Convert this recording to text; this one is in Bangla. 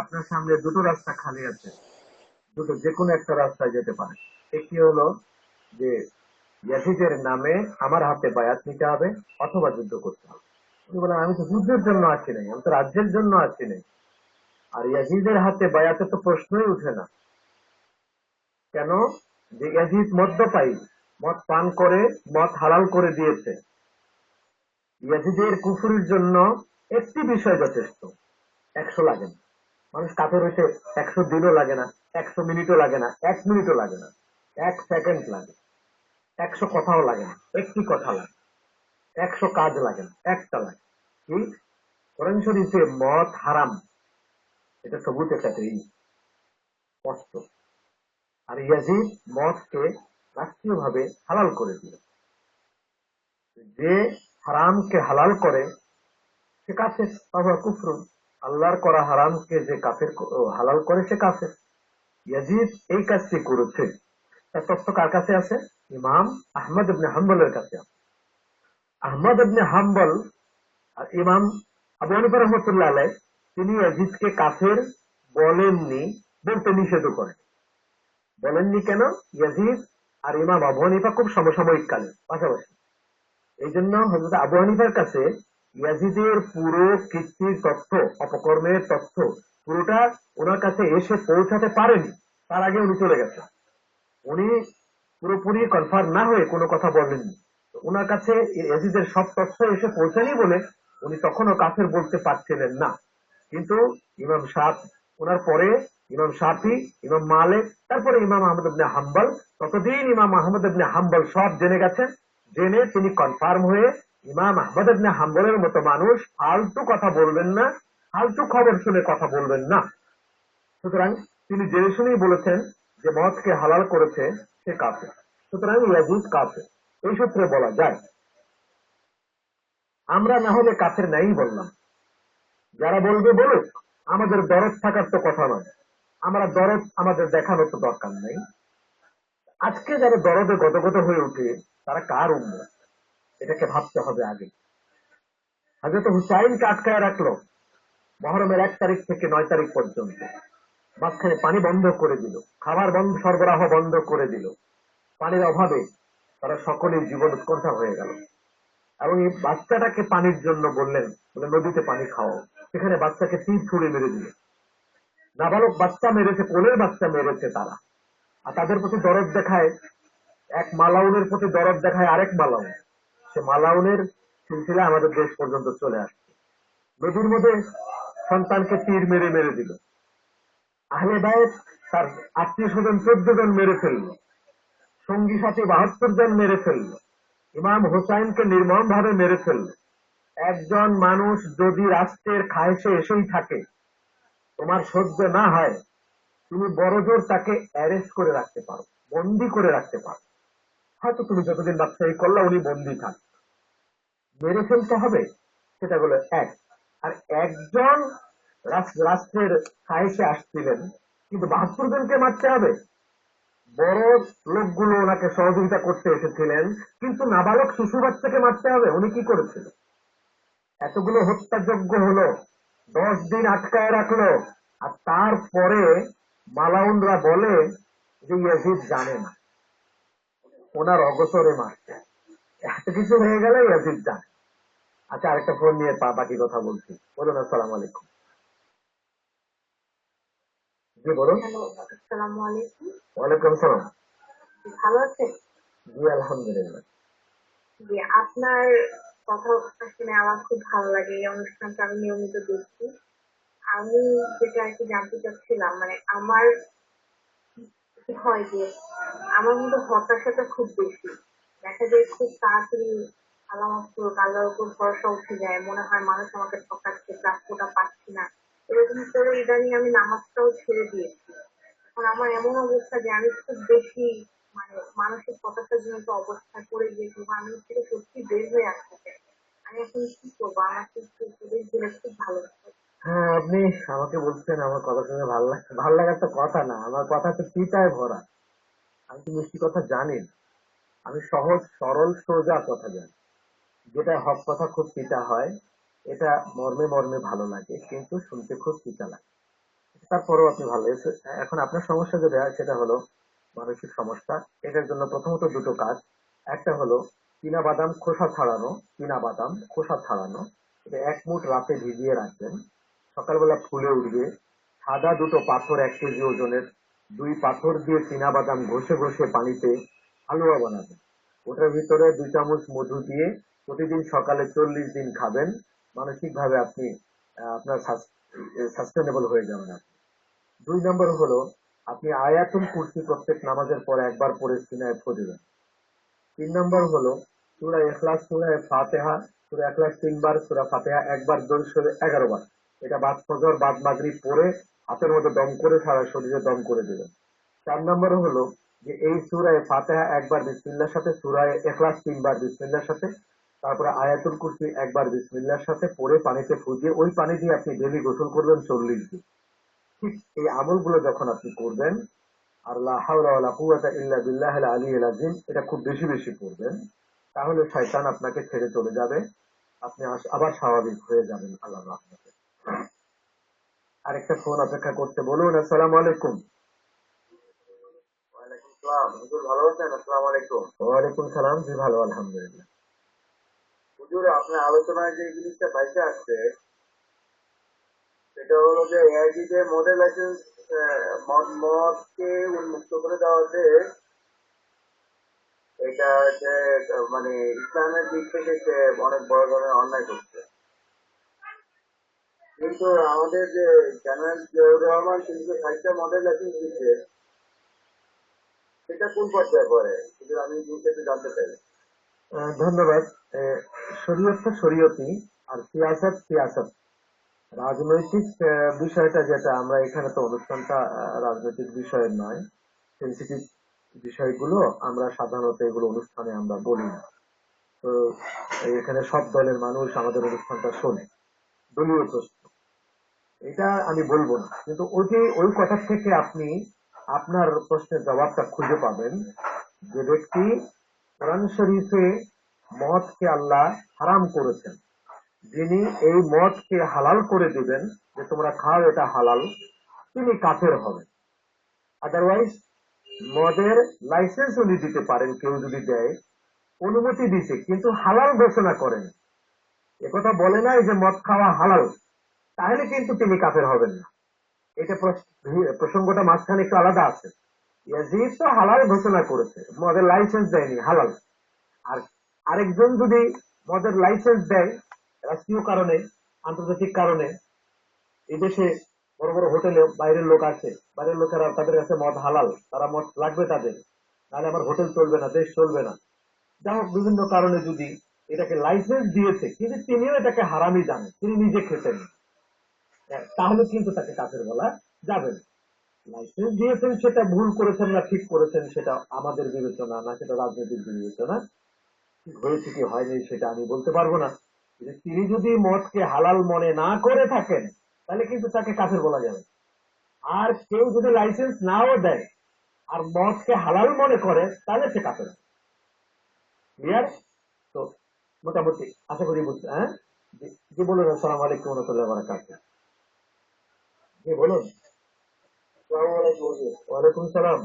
আপনার সামনে দুটো রাস্তা খালি আছে, দুটো যে কোনো একটা যেতে পারে একটি হলো যে ইয়াজিদের নামে আমার হাতে বায়াত নিতে হবে অথবা যুদ্ধ করতে হবে। আমি তো যুদ্ধের জন্য আছি নাই, আমি তো রাজ্যের জন্য আছি নাই। আর ইয়াজিদের হাতে বায়াতে তো প্রশ্নই উঠে না। কেন? যে ইয়াজিদ মদ্যপায়ী, মদ পান করে, মদ হালাল করে দিয়েছে। ইয়াজিদের কুফুরির জন্য একটি বিষয় যথেষ্ট। একশো লাগে না। মানুষ কাফের হইতে একশো দিনও লাগে না, একশো মিনিটও লাগে না, এক মিনিটও লাগে না, এক সেকেন্ড লাগে একশো কথাও লাগে না, একটি কথা লাগে একশো কাজ লাগে না, একটা লাগে কি? কোরআন শরীফে মদ হারাম। এটা একটা এই স্পষ্ট আর ইয়াজিদ মদকে রাষ্ট্রীয়ভাবে হালাল করে দিল। যে হারামকে হালাল করে, সে কাফের। বাবা কুফরুন আল্লাহর করা হারামকে যে কাফের হালাল করে সে কাফের। ইয়াজিদ এই কাজটি করেছে। তার তথ্য কার কাছে আছে? ইমাম আহমদ ইবনে হাম্বলের কাছে আছে। আহমদ ইবনে হাম্বল আর ইমাম আবু হানিফা রহমতুল্লাহ আলাই তিনি ইয়াজিদকে কাফের বলেননি বলতে নিষেধ করেন। বলেননি কেন? ইয়াজিদ আর ইমাম আবু হানিফা খুব সমসাময়িক কালে পাশাপাশি। এই জন্য হজরত আবু হানিফার কাছে ইয়াজিদের পুরো কীর্তির তথ্য, অপকর্মের তথ্য, পুরোটা ওনার কাছে এসে পৌঁছাতে পারেনি। তার আগে উনি চলে গেছেন। উনি পুরোপুরি কনফার্ম না হয়ে কোনো কথা বলেননি। ওনার কাছে ইয়াজিদের সব তথ্য এসে পৌঁছানি বলে উনি তখনও কাফের বলতে পারছিলেন না। কিন্তু ইমাম সাহ ওনার পরে ইমাম শাফি, ইমাম মালিক, তারপরে ইমাম আহমদ ইবনে হাম্বল, ততদিন ইমাম আহমদ ইবনে হাম্বল সব জেনে গেছেন। জেনে তিনি কনফার্ম হয়ে ইমাম আহমদ ইবনে হাম্বলের মতো মানুষ ফালতু কথা বলবেন না, ফালতু খবর শুনে কথা বলবেন না। সুতরাং তিনি জেনে শুনেই বলেছেন যে মদকে হালাল করেছে সে কাফে সুতরাং ইয়াজুজ কাফে এই সূত্রে বলা যায়, আমরা না হলে কাফের নাই বললাম। যারা বলবে বলুক, আমাদের দরদ থাকার তো কথা নয়। আমরা দরদ আমাদের দেখানোর তো দরকার নেই। আজকে যারা দরদে গদগদ হয়ে উঠে তারা কার উম্ম এটাকে ভাবতে হবে আগে। হাজরত হুসাইনকে আটকায় রাখল মহরমের এক তারিখ থেকে নয় তারিখ পর্যন্ত। মাঝখানে পানি বন্ধ করে দিল, খাবার বন্ধ, সরবরাহ বন্ধ করে দিল। পানির অভাবে তারা সকলেই জীবন উৎকণ্ঠা হয়ে গেল। এবং এই বাচ্চাটাকে পানির জন্য বললেন, বলে, নদীতে পানি খাও। সেখানে বাচ্চাকে তীর ছুড়ে মেরে দিল। নাবালক বাচ্চা মেরেছে, কোলের বাচ্চা মেরেছে তারা। আর তাদের প্রতি দরদ দেখায় এক মালাউনের প্রতি দরদ দেখায় আরেক মালাউন। সে মালাউনের সিলসিলা আমাদের দেশ পর্যন্ত চলে আসছে। নদীর মধ্যে সন্তানকে তীর মেরে মেরে দিল। আহলে বায়েত তার আত্মীয় স্বজন চোদ্দ জন মেরে ফেলল। সঙ্গী সাথী বাহাত্তর জন মেরে ফেলল। ইমাম হোসাইনকে নির্মম ভাবে মেরে ফেলল। একজন মানুষ যদি রাষ্ট্রের খায়েশে এসেই থাকে, তোমার সহ্য না হয়, তুমি বড়জোর তাকে অ্যারেস্ট করে রাখতে পারো, বন্দি করে রাখতে পারো। হয়তো তুমি যতদিন ব্যবসায়ী করলে উনি বন্দি থাক। মেরে ফেলতে হবে, সেটা হলো এক। আর একজন রাষ্ট্রের খায়েশে আসছিলেন, কিন্তু বাহাত্তর জনকে মারতে হবে। বড় লোকগুলো ওনাকে সহযোগিতা করতে এসেছিলেন, কিন্তু নাবালক শিশু বাচ্চাকে মারতে হবে, উনি কি করেছিলেন? এতগুলো হত্যাযজ্ঞ হলো, দশ দিন আটকায় রাখল, আর তারপরে মালাউনরা বলে যে ইয়াজিদ জানে না। ওনার অগসরে মারছে। এত কিছু হয়ে গেলে ইয়াজিদ জানে। আচ্ছা আরেকটা ফোন নিয়ে পা- বাকি কথা বলছি। বলুন আসসালাম আলাইকুম। জি বলুন। হ্যালো আসসালামু আলাইকুম। ওয়ালাইকুম আসসালাম ভালো আছেন? জি আলহামদুলিল্লাহ। জি আপনার কথা শুনে আমার খুব ভালো লাগে। এই অনুষ্ঠানটা আমি নিয়মিত দেখছি। আমি যেটা আর কি জানতে চাচ্ছিলাম মানে আমার হয় যে আমার মধ্যে হতাশাটা খুব বেশি। দেখা যায় খুব তাড়াতাড়ি আলামত আল্লাহর উপর ভরসা উঠে যায়। মনে হয় মানুষ আমাকে ঠকাচ্ছে, প্রাপ্যটা পাচ্ছি না। এরকম করে ইদানিং আমি নামাজটাও ছেড়ে দিয়েছি। এখন আমার এমন অবস্থা যে আমি খুব বেশি মানে মানসিক হতাশাজনিত অবস্থায় পড়ে গিয়েছি আমি থেকে সত্যি বের হয়ে আসতে চাই। আমি এখন কি করব? আমাকে একটু উপদেশ দিলে খুব ভালো হ্যাঁ আপনি আমাকে বলছেন, আমার কথা শুনে ভালো লাগছে ভালো লাগার তো কথা না। আমার কথা তো চিতায় ভরা। আমি মিষ্টি কথা জানি না। আমি সহজ, সরল, সোজা কথা জানি। যেটা হক কথা খুব পিতা হয়, এটা মর্মে মর্মে ভালো লাগে, কিন্তু শুনতে খুব পিতা লাগে। তারপরেও আপনি ভালো এখন আপনার সমস্যা যেটা, সেটা হলো মানসিক সমস্যা। এটার জন্য প্রথমত দুটো কাজ। একটা হলো চীনা বাদাম খোসা ছাড়ানো, চীনা বাদাম খোসা ছাড়ানো। এটা এক মুঠ রাতে ভিজিয়ে রাখবেন। সকালবেলা ফুলে উঠবে। সাদা দুটো পাথর এক কেজি ওজনের দুই পাথর দিয়ে চীনা বাদাম ঘষে ঘষে পানিতে হালুয়া বানাবেন। ওটার ভিতরে দুই চামচ মধু দিয়ে প্রতিদিন সকালে চল্লিশ দিন খাবেন। মানসিক ভাবে আপনি আপনার সাস্টেনেবল হয়ে যাবেন আপনি। দুই নম্বর হলো, আপনি আয়াতুল কুরসি প্রত্যেক নামাজের পর একবার পরে সিনায় ফো দিবেন। তিন নম্বর হলো, সুরা এখলাস সুরা ফাতেহা, সুরা এখলাস তিনবার, সুরা ফাতেহা একবার দর্শনে এগারো বার। এটা বাদ ফজর, বাদ মাগরিব পরে হাতের মতো দম করে সারা শরীরে দম করে দেবেন চার নম্বর হলো যে এই সুরায় ফাতেহা একবার বিসমিল্লার সাথে, সুরায় এখলাস তিনবার বিসমিল্লার সাথে, তারপরে আয়াতুল কুরসি একবার বিসমিল্লার সাথে পরে পানিতে ফুটিয়ে ওই পানি দিয়ে আপনি ডেলি গোসল করবেন চল্লিশ দিন। ঠিক এই আমলগুলো যখন আপনি করবেন, আর লা হাওলা ওয়ালা কুওয়াতা ইল্লা বিল্লাহিল আলিয়্যিল আযীম, এটা খুব বেশি বেশি করবেন, তাহলে শয়তান আপনাকে ছেড়ে চলে যাবে, আপনি আবার স্বাভাবিক হয়ে যাবেন আল্লাহ রহমতে। আরেকটা ফোন অপেক্ষা করতে বলুন আসসালামু আলাইকুম। ওয়ালাইকুম সালাম। হুজুর ভালো আছেন? আসসালামু আলাইকুম। ওয়ালাইকুম সালাম জি ভালো আলহামদুলিল্লাহ। হুজুর আপনার আলোচনায় যে জিনিসটা বাইসে আসছে সেটা হলো যে এআইডি যে মডেল লাইসেন্স মদ মদকে উন্মুক্ত করে দেওয়াতে এটা যে আহ, মানে ইসলামের দিক থেকে সে অনেক বড় ধরনের অন্যায় করছে। কিন্তু আমাদের যে জেনারেল জিয়াউর রহমান, তিনি যে ষাটটা মডেল লাইসেন্স দিচ্ছে সেটা কোন পর্যায়ে পড়ে? কিন্তু আমি একটু জানতে চাই। ধন্যবাদ। শরীয়ত তো শরীয়তই আর সিয়াসত সিয়াসত। রাজনৈতিক বিষয়টা যেটা, আমরা এখানে তো অনুষ্ঠানটা রাজনৈতিক বিষয়ের নয়। সেন্সিটিভ বিষয়গুলো আমরা সাধারণত এগুলো অনুষ্ঠানে আমরা বলি না। তো, এখানে সব দলের মানুষ আমাদের অনুষ্ঠানটা শোনে। দলীয় প্রশ্ন। এটা আমি বলব না। কিন্তু ওই যে, ওই কথা থেকে আপনি আপনার প্রশ্নের জবাবটা খুঁজে পাবেন যে ব্যক্তি কোরআন শরীফে মদকে আল্লাহ হারাম করেছেন। যিনি এই মদকে হালাল করে দিবেন, যে তোমরা খাও, এটা হালাল, তিনি কাফের হবেন। আদারওয়াইজ মদের লাইসেন্স উনি দিতে পারেন, কেউ যদি দেয়, অনুমতি দিছে, কিন্তু হালাল ঘোষণা করেন। একথা বলে নাই যে মদ খাওয়া হালাল। তাহলে কিন্তু তিনি কাফের হবেন না। এটা প্রস- প্রসঙ্গটা মাঝখানে একটু আলাদা আছে। তো হালাল ঘোষণা করেছে, মদের লাইসেন্স দেয়নি, হালাল। আর আরেকজন যদি মদের লাইসেন্স দেয়, রাষ্ট্রীয় কারণে, আন্তর্জাতিক কারণে এই দেশে বড় বড় হোটেলে বাইরের লোক আছে, বাইরের লোকেরা তাদের কাছে মদ হালাল, তারা মদ লাগবে তাদের। তাহলে আমার হোটেল চলবে না, দেশ চলবে না। যা হোক, বিভিন্ন কারণে যদি এটাকে লাইসেন্স দিয়েছে, কিন্তু তিনিও এটাকে হারামি জানেন, তিনি নিজে খেতেন। তাহলে কিন্তু তাকে কাফের বলা যাবে না। লাইসেন্স দিয়েছেন সেটা ভুল করেছেন না ঠিক করেছেন সেটা আমাদের বিবেচনা না, সেটা রাজনৈতিক বিবেচনা। হয়েছে কি হয়নি সেটা আমি বলতে পারব না। তিনি যদি মদকে হালাল মনে না করে থাকেন, তাহলে কিন্তু তাকে কাফের বলা যাবে আর কেউ যদি লাইসেন্স নাও দেয় আর মদকে হালাল মনে করে, তাহলে সে কাফের ক্লিয়ার তো মোটামুটি আশা করি বুঝতে হ্যাঁ? জি- বলুন, আসসালামু আলাইকুম রহমতুল্লাহ বারাকাতুহ। বলুন। ওয়ালাইকুম সালাম।